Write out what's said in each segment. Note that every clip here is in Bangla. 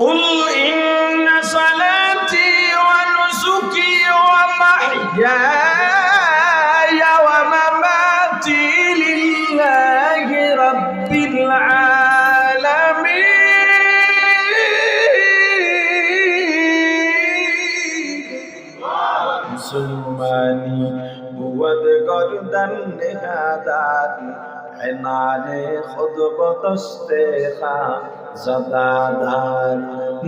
قل إن صلاتي ونسكي ومحياي ومماتي لله رب العالمين مسلماني بود گردن نهادار عنان خود بتستخا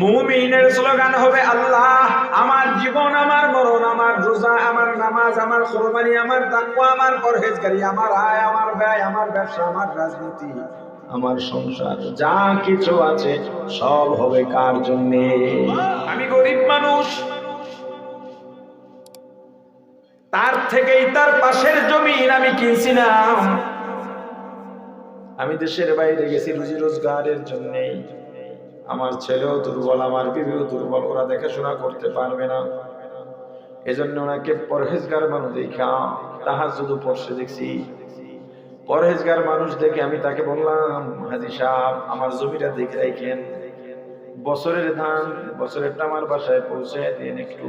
মুমিনের স্লোগান হবে আল্লাহ, আমার জীবন, আমার মরণ, আমার রোজা, আমার নামাজ, আমার কোরবানি, আমার আমার পরহেজগারি, আমার আয়, আমার ব্যয়, আমার ব্যবসা, আমার রাজনীতি, আমার সংসার, যা কিছু আছে সব হবে কার জন্য? আমি গরিব মানুষ। তার থেকেই তার পাশের জমিন আমি কিনছিলাম। আমি দেশের বাইরে গেছি রুজি রোজগারের জন্য আমার ছেলেও দুর্বল, আমার বিবিও দুর্বল, ওরা দেখাশোনা করতে পারবে না। এজন্য ওনাকে পরহেজগার মানুষ দেখা তাহার শুধু পড়ছে দেখছি। পরহেজগার মানুষ দেখে আমি তাকে বললাম, হাজি সাহেব, আমার জমিটা দেখে রাখেন। বছরের ধান, বছরেরটা আমার বাসায় পৌঁছে দিন একটু।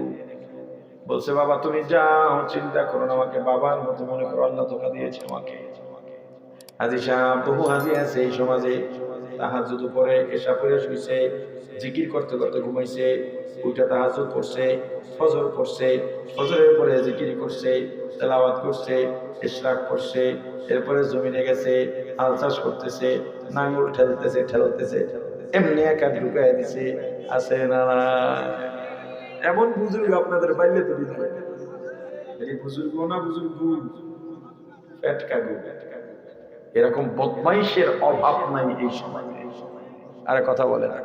বলছে, বাবা, তুমি যাও, চিন্তা করো আমাকে, বাবার মতো মনে করো, আল্লাহ ধোকা দিয়েছে আমাকে। হাজি সাহেব, বহু হাজি আছে এই সমাজে। তাহাজুদ পরে এসা পরে শুইছে জিকির করতে করতে ঘুমাইছে উঠে তাহাজুদ করছে, ফজর পড়ছে ফজরের পরে জিকির করছে, তেলাওয়াত করছে, ইশরাক করছে, এরপরে জমিনে গেছে আল চাষ করতেছে নাঙ্গল ঠেলতেছে ঠেলতেছে, এমনি একা ঢুকাই দিছে, আছে না এমন বুজুর্গ আপনাদের বাইলে তো বুজুর্গ না বুজুর্গ? পেট কাগু এরকম বদমাইশের অভাব নাই এই সময় আরে কথা বলে না।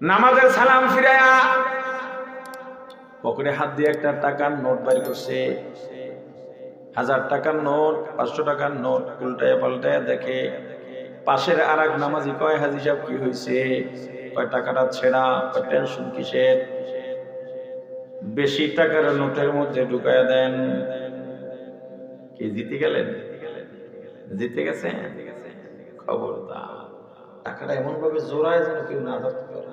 নামাজের সালাম ফিরায়া পকেটে হাত দিয়ে একটা টাকার নোট বাইর করছে। হাজার টাকার নোট, পাঁচশো টাকার নোট উল্টায় পাল্টায় দেখে পাশের আর এক নামাজি কয়, হাজি সাহেব, কি হয়েছে কয়, টাকাটা ছেঁড়া, কয়, টেনশন কিসের? বেশি টাকার নোটের মধ্যে ঢুকায় দেন। কি জিতে গেলেন? জিতে গেছে? খবরদার। টাকাটা এমন ভাবে যেন কেউ না ধরতে পারে।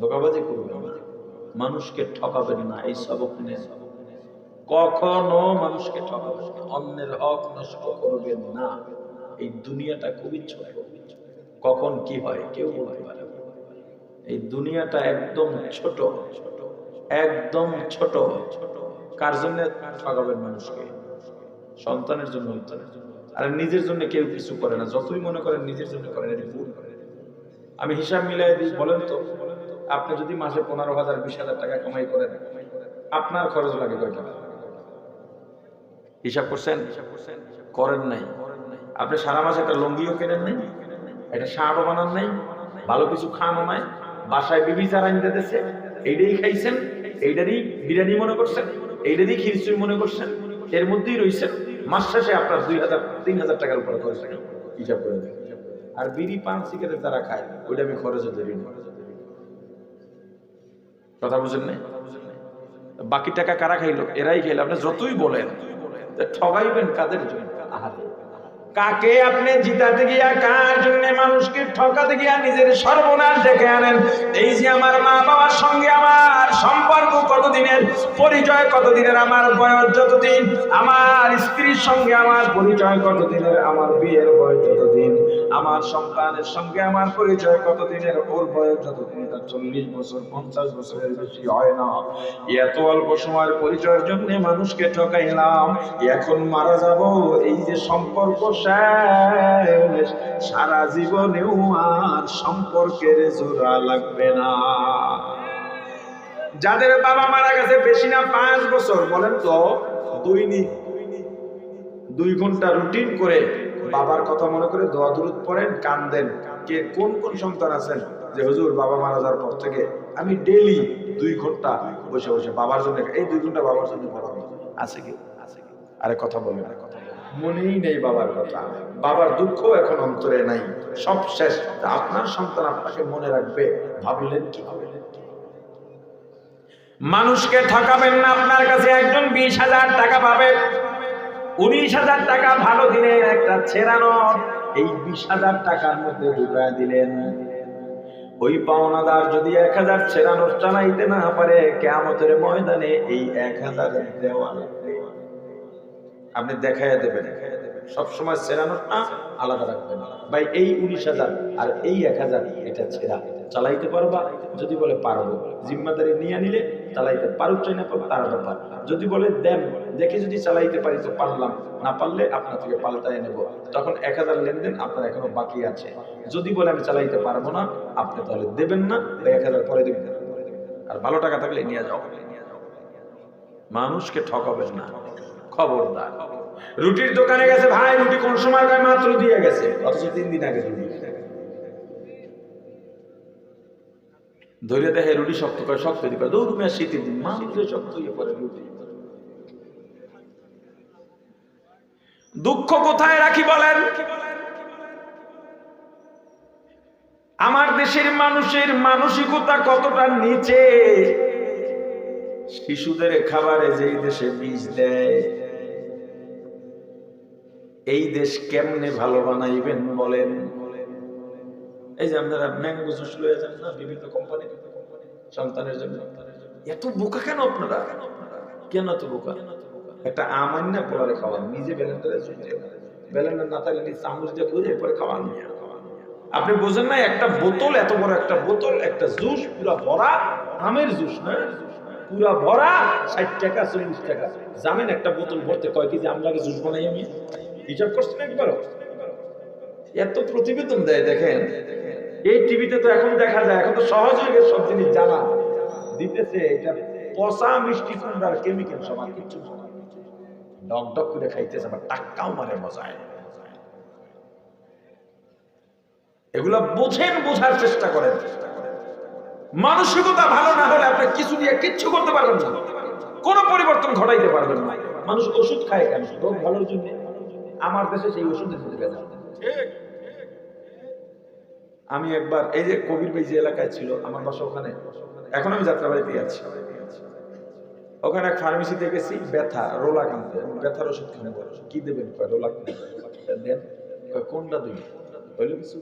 ধোকাবাজি করবে মানুষকে ঠকাবেন না, এই সবক নেন কখনো মানুষকে ঠকাবেন না, অন্যের হক নষ্ট করবেন না। এই দুনিয়াটা খুবই ছোট। কখন কি হয় কেউ বলতে পারে এই দুনিয়াটা একদম ছোট। ছোট একদম ছোট ছোট। কার জন্য ঠকাবেন মানুষকে? সন্তানের জন্য। আর নিজের জন্য কেউ কিছু করে না। যতই মনে করেন নিজের জন্য করেন, এটা ভুল। আমি হিসাব মিলাই দিই বলেন তো, আপনি যদি মাসে পনেরো হাজার, বিশ হাজার টাকা কামাই করেন, আপনার খরচ লাগে কয় টাকা? হিসাব করছেন? করেন নাই। আপনি সারা মাসে একটা লঙ্গিও কেনেন নাই, একটা শার্টও বানান নাই, ভালো কিছু খানও নাই, বাসায় বিবি চারা আনতে দিতেছে এইটাই খাইছেন, এইটারই বিরিয়ানি মনে করছেন, এইটারই খিরচুই মনে করছেন এর মধ্যেই রয়েছে মাস শেষে আপনার দুই হাজার, তিন হাজার টাকার উপরে খরচ হিসাব করে দেয় আর বিড়ি, পান, সিগারেট যারা খায়, ওইটা আমি খরচে ধরি কথা বুঝেন নাই? বাকি টাকা কারা খাইলো? এরাই খাইলো। আপনি যতই বলেন ঠগাইবেন কাদের জন্য? আহারে। কাকে আপনি জিতাতে গিয়া কার জন্য মানুষকে ঠকাতে গিয়া নিজের সর্বনাশ ডেকে আনেন? এই যে আমার মা বাবার সঙ্গে আমার সম্পর্ক কতদিনের, পরিচয় কতদিনের, আমার বয়স যতদিন, আমার স্ত্রীর সঙ্গে আমার পরিচয় কতদিনের, আমার বিয়ের বয়স যতদিন? আমার সন্তানের সঙ্গে আমার পরিচয় কতদিনের? ওর বয়স যতদিন, তার চল্লিশ বছর, পঞ্চাশ বছরের বেশি হয় না। এত অল্প সময়ের পরিচয়ের জন্য মানুষকে ঠকাইলাম। এখন মারা যাব, এই যে সম্পর্ক শেষ। সারা জীবনেও আর সম্পর্কের জোড়া লাগবে না। যাদের বাবা মারা গেছে বেশি না পাঁচ বছর, বলেন তো, দুই ঘণ্টা রুটিন করে বাবার কথা মনে করে দোয়া দূরত পড়েন, কান্দেন। কে কোন কোন সন্তান আছেন যে হুজুর, বাবা মারা যাওয়ার পর থেকে আমি ডেলি দুই ঘণ্টা বসে বসে বাবার জন্য, এই দুই ঘণ্টা বাবার জন্য পড়াবো। আছে কি? আরে কথা বলবেন আরে কথা মনেই নেই বাবার কথা। বাবার দুঃখ এখন অন্তরে নাই। সব শেষ। আপনার সন্তান আপনাকে মনে রাখবে। ভাবলেন কি? ভাবলেন? মানুষকে ঠকাবেন না, আপনার কাছে একজন বিশ হাজার টাকা পাবে। উনিশ হাজার টাকা ভালো দিলেন, একটা ছেড়ানো এই বিশ হাজার টাকার মধ্যে ঢুকায় দিলেন। ওই পাওনাদার যদি এক হাজার ছেড়ানোর চালাইতে না পারে কেমতের ময়দানে এই এক হাজার দেওয়াল। আপনি দেখাইয়া দেবেন। সবসময় ছেড়ানোরটা আলাদা রাখবেন। ভাই, এই উনিশ হাজার আর এই এক হাজার এটা ছেড়া। চালাইতে পারবা? যদি বলে পারব। জিম্মাদারি নিয়ে নিলে চালাইতে পারুক চাই না পারো তার ব্যাপার। যদি বলে দেন দেখে যদি চালাইতে পারি তো পারলাম, না পারলে আপনার থেকে পাল্টায় নেব। তখন এক হাজার লেনদেন আপনার এখনও বাকি আছে। যদি বলে আমি চালাইতে পারব না, আপনি তাহলে দেবেন না এক হাজার পরে দেবেন। আর ভালো টাকা থাকলে নিয়ে যাও। মানুষকে ঠকাবেন না। খবরদার। রুটির দোকানে গেছে, ভাই, রুটি কোন সময় খায় মাত্র দিয়ে গেছে। অথচ তিন দিন আগে রুটি। ধরে দেখে রুটি শক্ত করে, শক্ত দিবে দৌড় মেয়ে শীতের দিন মানুষে শক্ত ইয়ে করে রুটি। দুঃখ কোথায় রাখি বলেন? আমার দেশের মানুষের মানসিকতা কতটা নিচে? শিশুদের খাবারে যেই দেশে বীজ দেয়, এই দেশ কেমনে ভালো বানাইবেন বলেন? এই যে আপনারা ম্যাঙ্গো জুস লয়ে যান না, বিভিন্ন কোম্পানি? সন্তানের জন্য? এত বোকা কেন আপনারা? কেন এত বোকা? একটা আম আইন না পোলারে খাওয়ান, নিজে ব্যালেন্ডারে জুটে ব্যালেন্ডার না থাকলে চামচ দিয়ে করে এরপরে খাওয়ান। আপনি বোঝেন না, একটা বোতল, এত বড় একটা বোতল, একটা জুস, পুরো ভরা আমের জুস না? পুরা ভরা ষাট টাকা, চল্লিশ টাকা। জানেন একটা বোতল ভরতে কয় কেজি আম লাগে, জুস বানাই আমি? হিসাব করছেন একবার এত প্রতিবেদন দেয়, দেখেন। এই টিভিতে তো এখন দেখা যায়, এখন তো সহজ হয়ে গেছে সব জিনিস জানা। দিতেছে এটা পচা মিষ্টি কুমড়ার কেমিক্যাল আর কিছু। ডক ডক করে খাইতেছে, আবার টাক্কাও মারে মজায়। এগুলা বোঝেন, বোঝার চেষ্টা করেন। মানসিকতা ভালো না হলে আপনি কিছু দিয়ে কিচ্ছু করতে পারবেন না। কোনো পরিবর্তন ঘটাইতে পারবেন না। মানুষ ওষুধ খায় কেন? রোগ ভালোর জন্য। আমার দেশে সেই ওষুধের দিতে গেছে। আমি একবার, এই যে কবির ভাই যে এলাকায় ছিল, আমার বাসা ওখানে। এখন আমি যাত্রাবাড়িতে আছি। ওখানে ফার্মেসিতে গেছি ব্যথা, রোলা আনতে ব্যথার ওষুধ কিনে কি দেবেন? রোলাক দেন কোনটা দুই হইল কিছু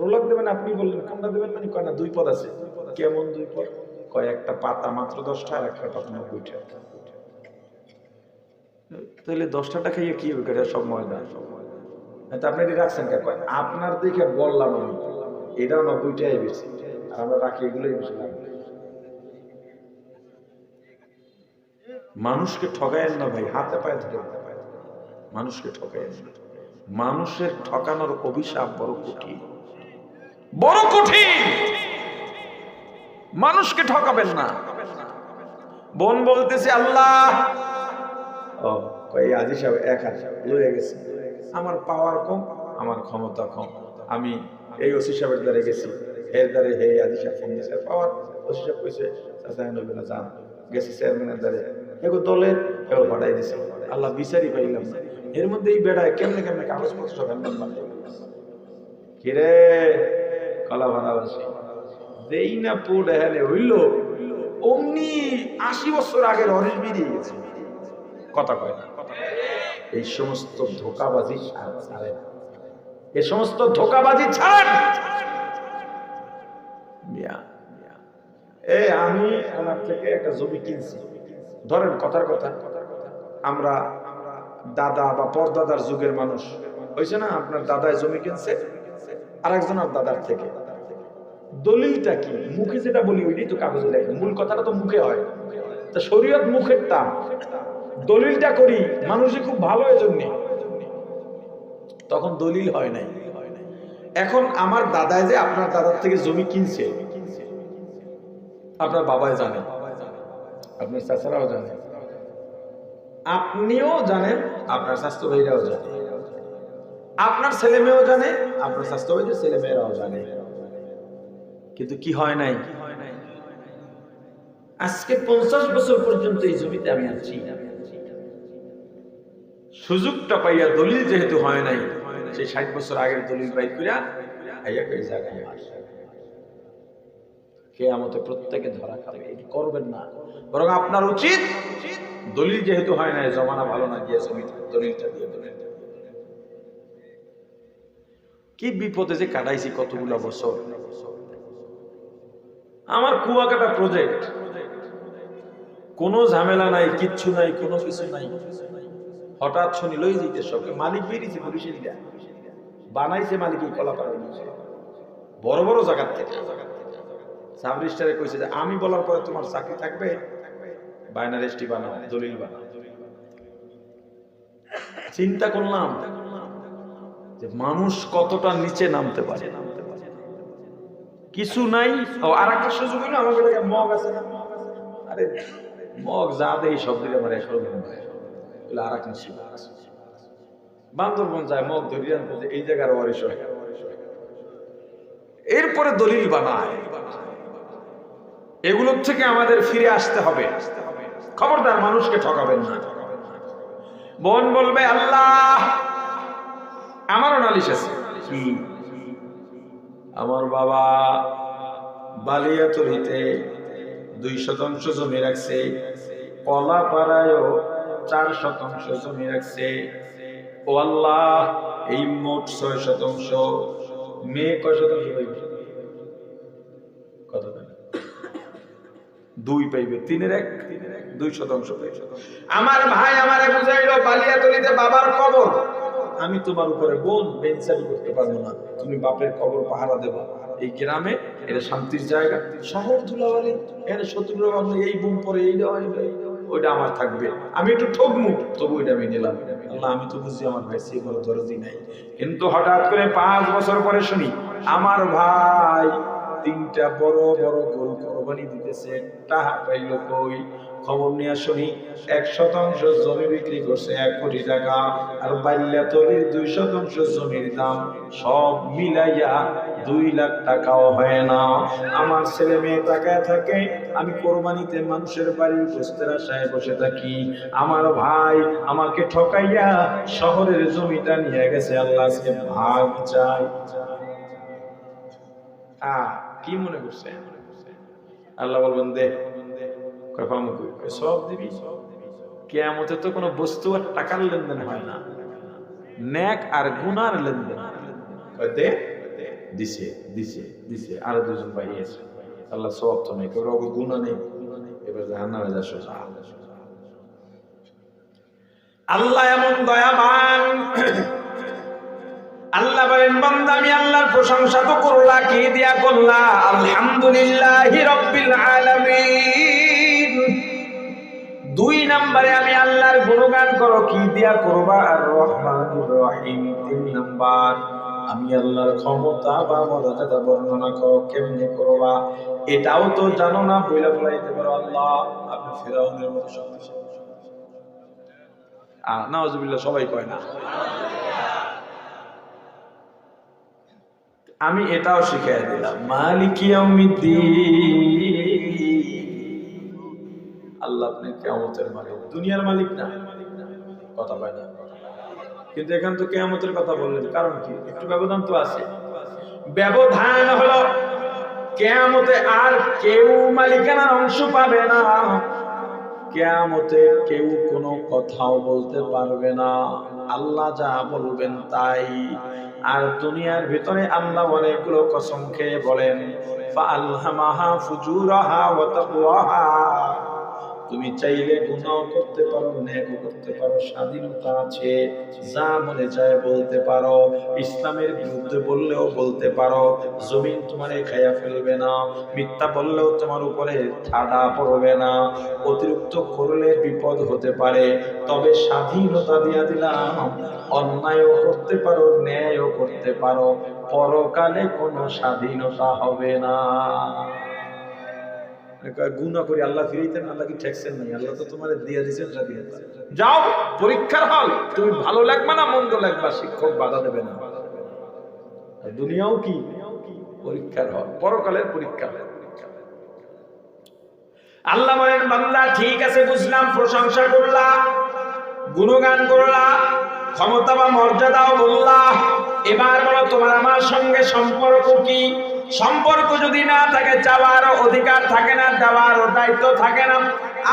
রোলাক দেবেন আপনি বললেন, কোনটা দেবেন? মানে কয়, না, দুই পদ আছে। কেমন দুই পদ? কয়, একটা পাতা মাত্র দশটা, আর একটা পাতা নব্বইটা তাহলে দশটাটা খাইয়ে কি হবে? এটা সব ময়দা। তা আপনি এটি রাখছেন কে? কয়, আপনার দেখে বললাম আমি। এটাও নব্বইটাই বেশি। আর আমরা রাখি, এগুলোই বেশি লাগবে। মানুষকে ঠকায়েন না ভাই, হাতে পায়ে ধরে। মানুষকে ঠকায়েন না। মানুষের ঠকানোর অভিশাপ বড় কঠিন। বড় কঠিন! মানুষকে ঠকাবেন না। বোন বলতেছে, আল্লাহ! আজি সাহেব এক লয়ে গেছে। আমার পাওয়ার কম, আমার ক্ষমতা কম। আমি এই ওসি সাহেবের দ্বারে গেছি। এর দ্বারে হে আজি সাহেব পাওয়ার ওসি সাহেব কইছে, চাচা নবী না যান। গেছি চেয়ারম্যানের দ্বারে। এগো দলের এগো হটাই দিছে। আল্লাহ বিচারি পাইলাম। এর মধ্যে এই বেড়ায় কেমনে কেমনে কাগজপত্র সব এমন কিরে, কলা ভাড়া বসে দেই না পুড এখানে হইল, অমনি আশি বছর আগের অরেঞ্জ বেরিয়ে গেছে। কথা কয় না। এই সমস্ত ধোকাবাজি ছাড়েন এই সমস্ত ধোকাবাজি মিয়া। এ, আমি আমার থেকে একটা জমি কিনছি। ধরেন কথার কথা, আমরা দাদা বা পরদাদার যুগের মানুষ। হয়েছে না, আপনার দাদায় জমি কিনছে আর দাদার থেকে। দলিলটা কি? মুখে যেটা বলি, ওইটাই তো কাগজে লেখে। মূল কথাটা তো মুখে হয়। তা শরীয়ত মুখের টান দলিলটা করি, মানুষই খুব ভালো এজন্য। তখন দলিল হয় নাই। এখন আমার দাদায় যে আপনার দাদার থেকে জমি কিনছে, আপনার বাবাই জানে। আপনার চাচারাও জানে। আপনিও জানেন? আপনার স্বাস্থ্য ভাইরাও জানে। আপনার ছেলে মেয়েও জানে আপনার স্বাস্থ্য ভাইদের ছেলে মেয়েরাও জানে। কিন্তু কি হয় নাই? আজকে পঞ্চাশ বছর পর্যন্ত এই জমিতে আমি আছি। সুযোগটা পাইয়া দলিল যেহেতু হয় নাই সেই ষাট বছর আগের দলিল পাই করিয়া আইয়া কই জায়গায় কে প্রত্যেকে ধরা খাবে, এটি করবেন না। বরং আপনার উচিত দলিল যেহেতু হয় নাই, জমানা ভালো না জমি দলিলটা দিয়ে দেবেন। কি বিপদে যে কাটাইছি কতগুলো বছর? আমার কুয়াকাটা প্রজেক্ট কোনো ঝামেলা নাই, কিচ্ছু নাই, কোনো কিছু নাই। হঠাৎ শুনি লই যেতে সবকে, মালিক বেরিয়েছে পুলিশে দিদা বানাইছে মালিক এই কলা পাড়া বড় বড় জায়গার থেকে। সাব রেজিস্টারে কইছে যে, আমি বলার পরে তোমার চাকরি থাকবে বায়না রেজিস্ট্রি বানাও, দলিল বানাও। চিন্তা করলাম যে মানুষ কতটা নিচে নামতে পারে। কিছু নাই আর একটা সুযোগ হলো আমার কাছে মগ আছে আরে, মগ যা দেয় সব দিলে আমার একশো বলে আর এক নিশ্চিত বান্দরবন যায়, মগ ধরিয়ে এই জায়গার হয় এরপরে দলিল বানায়। এগুলোর থেকে আমাদের ফিরে আসতে হবে। খবরদার মানুষকে ঠকাবেন না। বোন বলবে, আল্লাহ, আমারও নালিশ আছে। আমার বাবা বালিয়াতলিতে দুই শতাংশ জমি রাখছে কলা পাড়ায়ও চার শতাংশ জমি রাখছে। ও আল্লাহ, এই মোট ছয় শতাংশ, মেয়ে কয় শতাংশ? দুই পাইবে তিনের এক? দুই শতাংশ পাইবে। আমার ভাই আমারে বুঝাইলো বালিয়াতলিতে বাবার কবর। আমি তোমার উপরে বোন বেঞ্চারি করতে পারব না। তুমি বাপের কবর পাহারা দেবা। এই গ্রামে এটা শান্তির জায়গা। শহর ধুলাবালি এখানে শত্রুরা এই বুম পরে এই দেওয়া ওইটা আমার থাকবে। আমি একটু ঠকমু তবু ওইটা আমি নিলাম। আল্লাহ আমি তো বুঝি আমার ভাই সে কোনো দরদি নাই। কিন্তু হঠাৎ করে পাঁচ বছর পরে শুনি আমার ভাই তিনটা বড় বড় গরু কোরবানি দিতেছে টাকা পাইল কই? খবর নিয়ে শুনি, এক শতাংশ জমি বিক্রি করছে এক কোটি টাকা, আর বাল্যাতলির দুই শতাংশ জমির দাম সব মিলাইয়া দুই লাখ টাকাও হয় না। আমার ছেলে মেয়ে তাকায় থাকে, আমি কোরবানিতে মানুষের বাড়ির গোস্তের আশায় বসে থাকি। আমার ভাই আমাকে ঠকাইয়া শহরের জমিটা নিয়ে গেছে, আল্লাহ আজকে ভাগ চাই আহ কি মনে করছে? আল্লাহ বলবেন দে সব দিবি? কেয়ামতে তো কোনো বস্তু আর টাকার লেনদেন হয় না। ন্যাক আর গুনার লেনদেন দে, দিছে দিছে দিছে, আর দুজন ভাই আছে। আল্লাহ সব তো নেই কারও গুণা নেই। এবার জাহান্নামে যা সোজা আল্লাহ এমন দয়াবান আল্লাহ বলেন, বান্দা, আমি আল্লাহর প্রশংসা তো করলা, কি দিয়া করলা? আলহামদুলিল্লাহি রাব্বিল আলামিন। দুই নম্বরে আমি আল্লাহর গুণগান করো, কি দিয়া করবা? আর রহমানুর রহিম। তিন নাম্বার, আমি আল্লাহর ক্ষমতা বা মর্যাদা বর্ণনা করো, কেমনে করবা? এটাও তো জানো না, বইলা ফেলাইতে পারো আল্লাহ। আপনি ফেরাউনের মতো শক্তিশালী। আ নাউজুবিল্লাহ সবাই কয় না? আমি এটাও শিখাই দিলাম। আল্লাহ আপনি কেয়ামতের মালিক। দুনিয়ার মালিক না। কথা পায় না। কিন্তু এখান তো কেয়ামতের কথা বললেন। কারণ কি? একটু ব্যবধান তো আছে। ব্যবধান হলো কেয়ামতে আর কেউ মালিকানার অংশ পাবে না। কেয়ামতে কেউ কোনো কথাও বলতে পারবে না। আল্লাহ যা বলবেন তাই। আর দুনিয়ার ভিতরে আল্লাহ অনেকগুলো কসম খেয়ে বলেন ফুজুরাহা ওয়া তাকওয়াহা। তুমি চাইলে গুনাহ করতে পারো নেকও করতে পারো, স্বাধীনতা আছে, যা মনে চায় বলতে পারো, ইসলামের বিরুদ্ধে বললেও বলতে পারো, জমিন তোমারে খাইয়া ফেলবে না, মিথ্যা বললেও তোমার উপরে ঠাডা পড়বে না, অতিরিক্ত করলে বিপদ হতে পারে, তবে স্বাধীনতা দিয়া দিলাম, অন্যায়ও করতে পারো, ন্যায়ও করতে পারো, পরকালে কোনো স্বাধীনতা হবে না। গুণা করে, আল্লাহ ফিরাইতেন, আল্লাহ কি ঠেকছেন নাই আল্লাহ তো তোমার দিয়ে দিয়েছেন যাও, পরীক্ষার হল। তুমি ভালো লাগবে না, মন্দ লাগবা শিক্ষক বাধা দেবে না। দুনিয়াও কি? পরীক্ষার হল, পরকালের পরীক্ষা। আল্লাহ বলেন, বান্দা, ঠিক আছে, বুঝলাম, প্রশংসা করলা গুণগান করলা ক্ষমতা বা মর্যাদাও বললা এবার বলো, তোমার আমার সঙ্গে সম্পর্ক কি? সম্পর্ক যদি না থাকে চাওয়ার অধিকার থাকে না দেওয়ার দায়িত্ব থাকে না।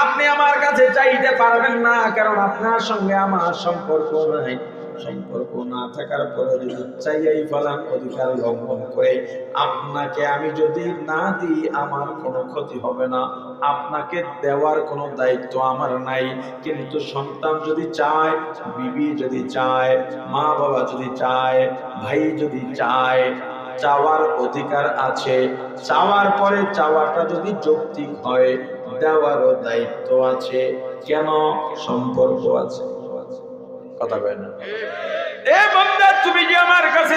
আপনি আমার কাছে চাইতে পারবেন না, কারণ আপনার সঙ্গে আমার সম্পর্ক নাই। সম্পর্ক না থাকার পরে যদি চাইয়াই ফেলাম, অধিকার লঙ্ঘন করে, আপনাকে আমি যদি না দিই, আমার কোনো ক্ষতি হবে না। আপনাকে দেওয়ার কোনো দায়িত্ব আমার নাই। কিন্তু সন্তান যদি চায়, বিবি যদি চায় মা বাবা যদি চায়, ভাই যদি চায় চাওয়ার অধিকার আছে। চাওয়ার পরে চাওয়াটা যদি যৌক্তিক হয়, দেওয়ারও দায়িত্ব আছে। কেন? সম্পর্ক আছে। কথা কয় না। এ তুমি যে আমার কাছে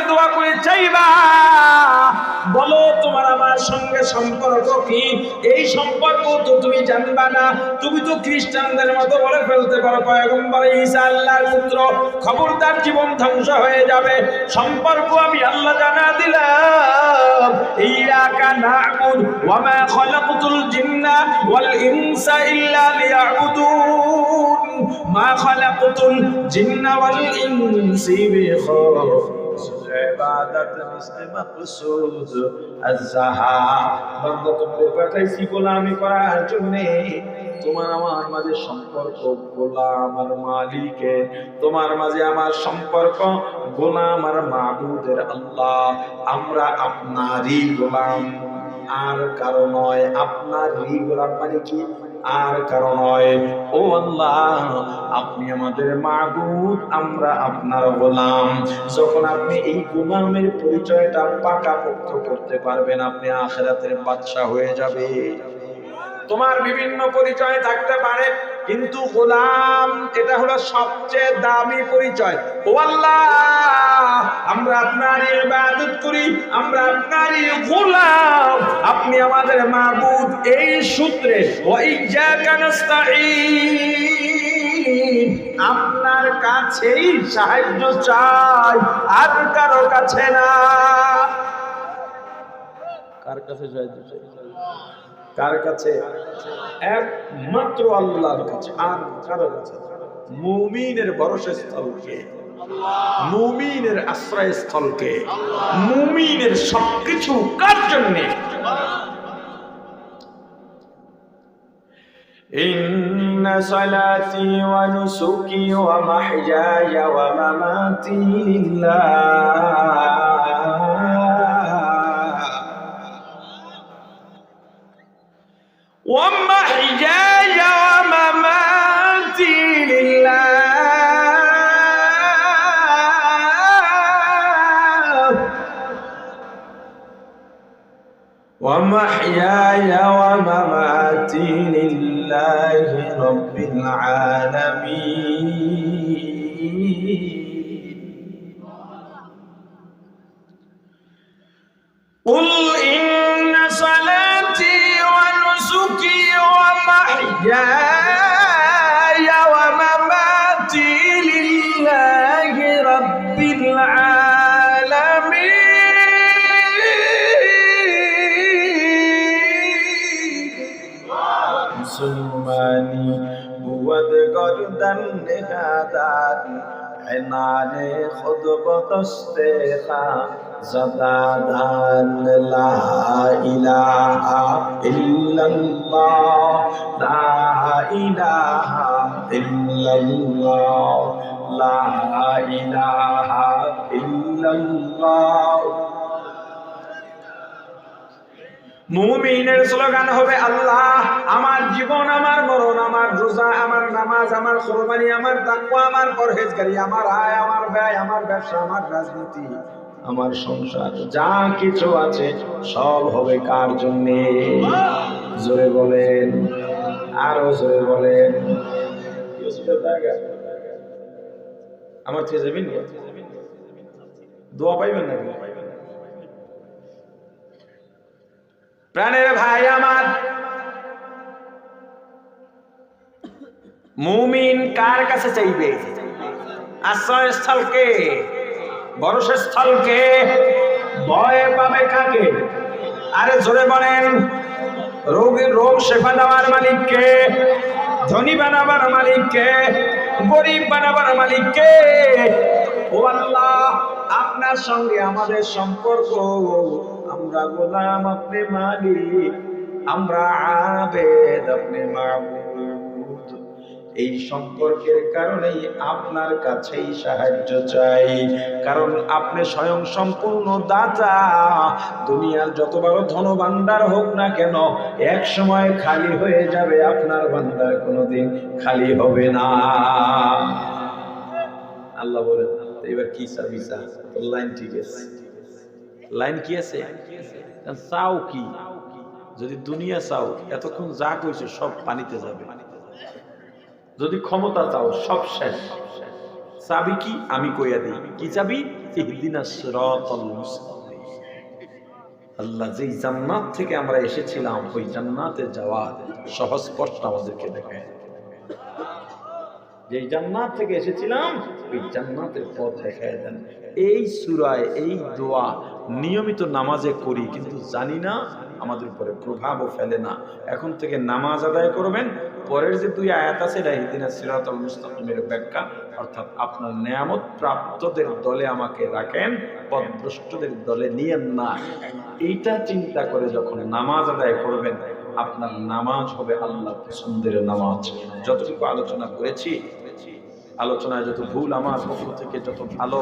বলো তোমার আমার সঙ্গে সম্পর্ক কি? এই সম্পর্ক তো তুমি না। তুমি তো খ্রিস্টানদের মতো বলে ফেলতে পারো পুত্র। খবরদার জীবন ধ্বংস হয়ে যাবে। সম্পর্ক আমি আল্লাহ জানা দিলাম। জিন্না ইনসা ইল্লা লিয়া'বুদুন। মাকসুদ। বান্দা পাঠাইছি গোলামি করার জন্য। তোমার আমার মাঝে সম্পর্ক গোলাম আর মালিকের। তোমার মাঝে আমার সম্পর্ক গোলাম আর মাবুদের আল্লাহ। আমরা আপনারই গোলাম। আর কারও নয়, আপনারই গোলাম মানে কি? আর কারও নয়। ও আল্লাহ, আপনি আমাদের মাগুদ আমরা আপনার গোলাম। যখন আপনি এই গোলামের পরিচয়টা পাকাপোক্ত করতে পারবেন, আপনি আখেরাতের বাদশা হয়ে যাবে তোমার বিভিন্ন পরিচয় থাকতে পারে, কিন্তু গোলাম, এটা হলো সবচেয়ে দামি পরিচয়। ও আল্লাহ, আমরা আপনারই ইবাদত করি, আমরা আপনারই গোলাম। আপনি আমাদের মাবুদ, এই সূত্রে আপনার কাছেই সাহায্য চাই, আর কারও কাছে না। কার কাছে সাহায্য চাই? কার কাছে একমাত্র আল্লাহর কাছে আর কারো কাছে না। মুমিনের ভরসা স্থলকে মুমিনের আশ্রয় স্থলকে মুমিনের সবকিছু কার জন্যে إن صلاتي ونسكي ومحياي ومماتي لله ومحياي ومماتي لله. ومحياي ومماتي لله رب العالمين. قل إن Yeah. عنان خود بتست خان زدادان لا إله إلا الله لا إله إلا الله لا إله إلا الله মুমিনের স্লোগান হবে আল্লাহ, আমার জীবন, আমার মরণ, আমার রোজা, আমার নামাজ, আমার কোরবানি, আমার তাকওয়া, আমার পরহেজগারি, আমার আয়, আমার ব্যয়, আমার ব্যবসা, আমার রাজনীতি, আমার সংসার, যা কিছু আছে সব হবে কার জন্যে? জোরে বলেন, আরও জোরে বলেন। আমার যাবেন দোয়া পাইবেন নাকি? প্রাণের ভাই আমার। মুমিন কার কাছে চাইবে? আশ্রয় স্থলকে ভরসা স্থলকে ভয় পাবে কাকে? আরে জোরে বলেন, রোগীর রোগ শেফা দেওয়ার মালিককে, ধনী বানাবার মালিককে, গরিব বানাবার মালিককে। ও আল্লাহ, আপনার সঙ্গে আমাদের সম্পর্ক আমরা গোলাম আপনি মালিক, আমরা আবেদ আপনি এই সম্পর্কের কারণেই আপনার কাছেই সাহায্য চাই। কারণ আপনি স্বয়ং সম্পূর্ণ দাতা। দুনিয়ার যত বড় ধনভাণ্ডার হোক না কেন, এক সময় খালি হয়ে যাবে আপনার ভান্ডার কোনোদিন খালি হবে না। আল্লাহ বলেন, এবার কি সার্ভিস লাইন ঠিক আছে। লাইন কি আছে? চাও কি? যদি দুনিয়া চাও, এতক্ষণ যা কইছে সব পানিতে যাবে। যদি ক্ষমতা চাও, সব শেষ। চাবি কি? আমি কইয়া দিই। কি চাবি? আল্লাহ যেই জান্নাত থেকে আমরা এসেছিলাম, ওই জান্নাতে যাওয়া সহজ পথটা আমাদেরকে দেখায়। যেই জান্নাত থেকে এসেছিলাম ওই জান্নাতের পথ দেখায় দেন। এই সুরায়, এই দোয়া নিয়মিত নামাজে করি, কিন্তু জানি না আমাদের উপরে প্রভাবও ফেলে না। এখন থেকে নামাজ আদায় করবেন, পরের যে দুই আয়াত আছে, এটা হিদিনা সিরাতুল মুস্তাকিমের ব্যাখ্যা, অর্থাৎ আপনার নিয়ামত প্রাপ্তদের দলে আমাকে রাখেন, পথভ্রষ্টদের দলে নিয়েন না। এইটা চিন্তা করে যখন নামাজ আদায় করবেন আপনার নামাজ হবে আল্লাহ পছন্দের নামাজ যতটুকু আলোচনা করেছি আলোচনায় যত ভুল আমার পক্ষ থেকে যত ভালো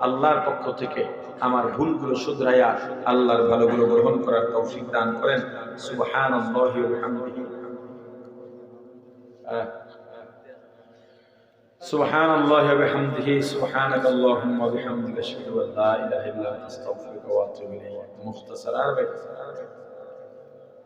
আল্লাহর পক্ষ থেকে আমার ভুলগুলো শুধরাইয়া আল্লাহর ভালোগুলো গ্রহণ করার তৌফিক দান করেন সুবহানাল্লাহি ওয়া বিহামদিহি আহ, سبحان الله وبحمده سبحانك اللهم وبحمدك اشهد ان لا اله الا انت استغفرك واتوب اليك مختصر عربي